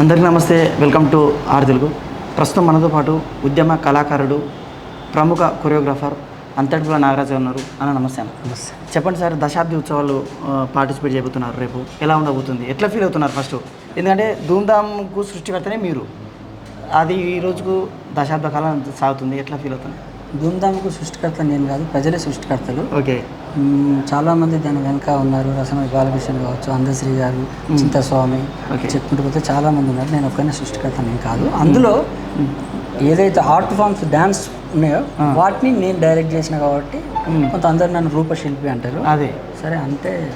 అందరికీ నమస్తే welcome to are Telugu. ప్రస్తుతం మనతో పాటు ఉద్యమ కళాకారుడు ప్రముఖ కొరియోగ్రాఫర్ అంతటిపుల నాగరాజు గారు ఉన్నారు. అన్న నమస్తే అన్న. చెప్పండి సార్ దశాబ్ది ఉత్సవాలు పార్టిసిపేట్ చేయబోతున్నారు రేపు. ఎలా ఉండబోతుంది? ఎట్లా ఫీల్ అవుతున్నారు ఫస్ట్? ఎందుకంటే ధూమ్ధామ్కు సృష్టికర్తనే మీరు. అది ఈ రోజుకు దశాబ్ద కాలం సాగుతుంది. ఎట్లా ఫీల్ అవుతుంది ధూమ్ధామ్కు సృష్టికర్త నేను కాదు ప్రజలే సృష్టికర్తలు. ఓకే. చాలామంది దాని వెనక ఉన్నారు. రసమై బాలకృష్ణ కావచ్చు అందశ్రీ గారు చింతస్వామి. చెప్పుకుంటూ పోతే చాలామంది ఉన్నారు. నేను ఒక్కనే సృష్టికర్త నేను కాదు. అందులో ఏదైతే ఆర్ట్ ఫామ్స్ డ్యాన్స్ ఉన్నాయో వాటిని నేను డైరెక్ట్ చేసిన కాబట్టి కొంత అందరు నన్ను రూపశిల్పి అంటారు. అదే. సరే అంటే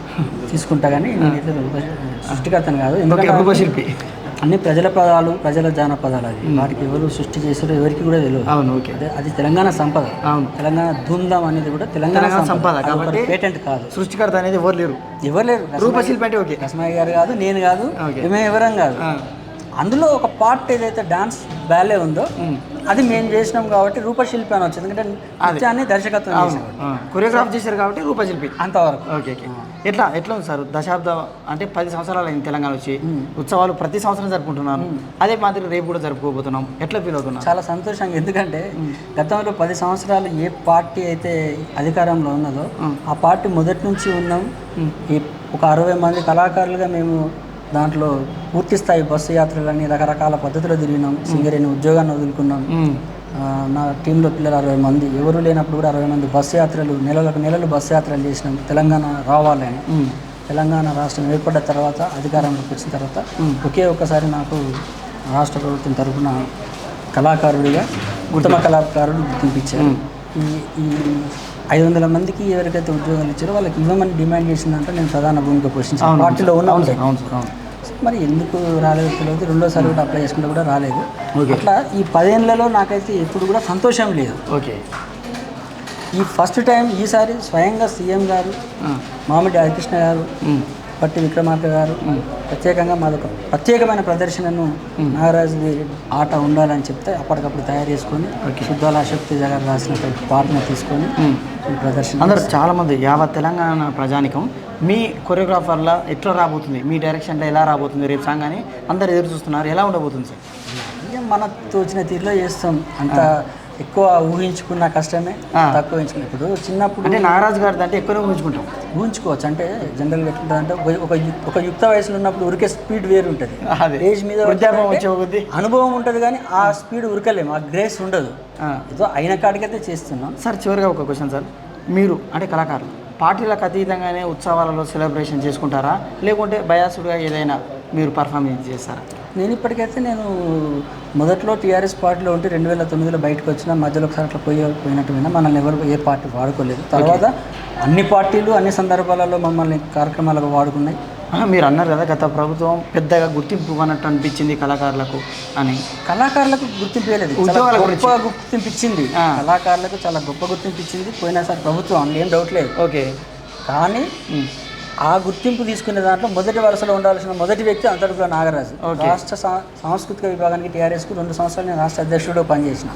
తీసుకుంటా కానీ నేనైతే రూప సృష్టికర్తను కాదు. ఎందుకంటే రూపశిల్పి. అన్ని ప్రజల పదాలు ప్రజల జానపదాలు అది. వాటికి ఎవరు సృష్టి చేశారో ఎవరికి కూడా తెలియదు. అవును ఓకే. అదే తెలంగాణ సంపద. అవును. తెలంగాణ ధూమ్ధామ్ అనేది కూడా తెలంగాణ సంపద. కాబట్టి పేటెంట్ కాదు. సృష్టికర్త అనేది ఎవరు లేరు? ఎవరు లేరు. రూపశిల్పి అంటే ఓకే. రసమయ్య గారు కాదు నేను కాదు. మేము ఎవరం కాదు. అందులో ఒక పార్ట్ ఏదైతే డాన్స్ బ్యాలే ఉందో. అది మేము చేసినాం కాబట్టి రూపశిల్పి అని వచ్చింది. ఎందుకంటే నృత్యాన్ని దర్శకత్వం కొరియోగ్రాఫ్ చేశారు కాబట్టి రూపశిల్పి. అంతవరకు. Okay okay. ఎట్లా ఎట్లా ఉంది సార్? దశాబ్ద అంటే పది సంవత్సరాలు అయింది తెలంగాణ వచ్చి. ఉత్సవాలు ప్రతి సంవత్సరం జరుపుకుంటున్నారు. అదే మాదిరి రేపు కూడా జరుపుకోబోతున్నాం. ఎట్లా ఫీల్ అవుతున్నారు? చాలా సంతోషంగా ఎందుకంటే గతంలో పది సంవత్సరాలు ఏ పార్టీ అయితే అధికారంలో ఉన్నదో ఆ పార్టీ మొదటి నుంచి ఉన్నాం. ఈ ఒక అరవై మంది కళాకారులుగా మేము దాంట్లో పూర్తి స్థాయి బస్సు యాత్రలని రకరకాల పద్ధతులు తిరిగినాం. సింగరేణి ఉద్యోగాన్ని వదులుకున్నాం. నా టీంలో పిల్లలు అరవై మంది. ఎవరు లేనప్పుడు కూడా అరవై మంది బస్సు యాత్రలు నెలలకు నెలలు బస్సు యాత్రలు చేసినాం. తెలంగాణ రావాలని. తెలంగాణ రాష్ట్రం ఏర్పడ్డ తర్వాత అధికారంలోకి వచ్చిన తర్వాత ఒకే ఒక్కసారి నాకు రాష్ట్ర ప్రభుత్వం తరఫున కళాకారుడిగా ఉత్తమ కళాకారుడు గుర్తింపించారు ఈ ఐదు వందల మందికి ఎవరికైతే ఉద్యోగాలు ఇచ్చారో వాళ్ళకి ఇవ్వమని డిమాండ్ చేసిందంటే నేను ప్రధాన భూమిక పోషించాను. పార్టీలో ఉన్న అవును సార్ అవును సార్ అవును. మరి ఎందుకు రాలేదు తెలియదు. రెండోసారి కూడా అప్లై చేసుకుంటే కూడా రాలేదు. అట్లా ఈ పదేళ్ళలో నాకైతే ఎప్పుడు కూడా సంతోషం లేదు. ఓకే. ఈ ఫస్ట్ టైం ఈసారి స్వయంగా సీఎం గారు. మామిడి హరికృష్ణ గారు. పట్టి విక్రమార్క గారు ప్రత్యేకంగా మాదొక ప్రత్యేకమైన ప్రదర్శనను నాగరాజు ఆట ఉండాలని చెప్తే అప్పటికప్పుడు తయారు చేసుకొని శుద్ధాల శక్తి గారు రాసినటువంటి పాటను తీసుకొని ప్రదర్శన అందరు చాలా మంది యావత్ తెలంగాణ ప్రజానికం మీ కొరియోగ్రాఫర్ల ఎట్లా రాబోతుంది మీ డైరెక్షన్లో ఎలా రాబోతుంది రేపు సాంగ్ అని అందరు ఎదురు చూస్తున్నారు ఎలా ఉండబోతుంది సార్? మన తోచిన తీరులో చేస్తాం. అంత ఎక్కువ ఊహించుకున్న కష్టమే. తక్కువ ఊహించుకున్న. ఇప్పుడు చిన్నప్పుడు అంటే నాగరాజు గారిది అంటే ఎక్కువనే ఊహించుకుంటాం. ఊహించుకోవచ్చు. అంటే జనరల్గా ఎట్లుంటుందంటే ఒక ఒక ఒక యుక్త వయసులో ఉన్నప్పుడు ఉరికే స్పీడ్ వేరు ఉంటుంది. ఏజ్ మీద. అనుభవం ఉంటుంది కానీ ఆ స్పీడ్ ఉరకలేము ఆ గ్రేస్ ఉండదు. ఏదో అయిన కాడికైతే చేస్తున్నాం. సార్ చివరిగా ఒక క్వశ్చన్ సార్. మీరు అంటే కళాకారులు పార్టీలకు అతీతంగానే ఉత్సవాలలో సెలబ్రేషన్ చేసుకుంటారా? లేకుంటే బయాసుడుగా ఏదైనా మీరు పర్ఫార్మెన్స్ చేస్తారా? నేను ఇప్పటికైతే నేను మొదట్లో టీఆర్ఎస్ పార్టీలో ఉంటే రెండు వేల తొమ్మిదిలో బయటకు వచ్చిన మధ్యలో ఒకసారి అట్లా పోయి పోయినట్టు విన్నా మనల్ని ఎవరు ఏ పార్టీ వాడుకోలేదు. తర్వాత అన్ని పార్టీలు అన్ని సందర్భాలలో మమ్మల్ని కార్యక్రమాలకు వాడుకున్నాయి. మీరు అన్నారు కదా గత ప్రభుత్వం పెద్దగా గుర్తింపు అన్నట్టు అనిపించింది కళాకారులకు అని. కళాకారులకు గుర్తింపు ఉద్యోగాల గొప్ప గుర్తింపు ఇచ్చింది. కళాకారులకు చాలా గొప్ప గుర్తింపు ఇచ్చింది పోయినసారి ప్రభుత్వం అందులో ఏం డౌట్ లేదు. ఓకే. కానీ ఆ గుర్తింపు తీసుకునే దాంట్లో మొదటి వరుసలో ఉండాల్సిన మొదటి వ్యక్తి అంతటిలో నాగరాజు. రాష్ట్ర సాంస్కృతిక విభాగానికి టీఆర్ఎస్కు రెండు సంవత్సరాలు నేను రాష్ట్ర అధ్యక్షుడు పనిచేసిన.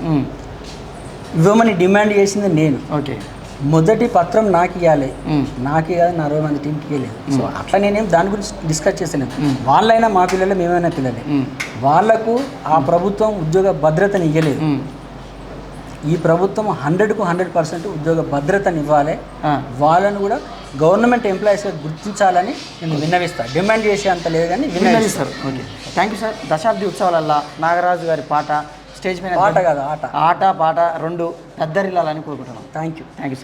ఇవ్వమని డిమాండ్ చేసింది నేను. ఓకే. మొదటి పత్రం నాకు ఇవ్వాలి. నాకు కాదు నా అరవై మంది టీంకి ఇవ్వలేదు సో అట్లా నేనేం దాని గురించి డిస్కస్ చేస్తలేదు. వాళ్ళైనా మా పిల్లలే మేమైనా పిల్లలే. వాళ్ళకు ఆ ప్రభుత్వం ఉద్యోగ భద్రతని ఇవ్వలేదు ఈ ప్రభుత్వం హండ్రెడ్కు హండ్రెడ్ పర్సెంట్ ఉద్యోగ భద్రతని ఇవ్వాలి. వాళ్ళను కూడా గవర్నమెంట్ ఎంప్లాయీస్గా గుర్తించాలని నేను విన్నవిస్తాను డిమాండ్ చేసే అంత లేదు కానీ విన్నవిస్తాను sir okay. Thank you sir దశాబ్ది ఉత్సవాలల్లా నాగరాజు గారి పాట స్టేజ్ మీద ఆట కాదు ఆట. ఆట పాట రెండు పెద్దరిల్లాలని కోరుకుంటున్నాం. Thank you thank you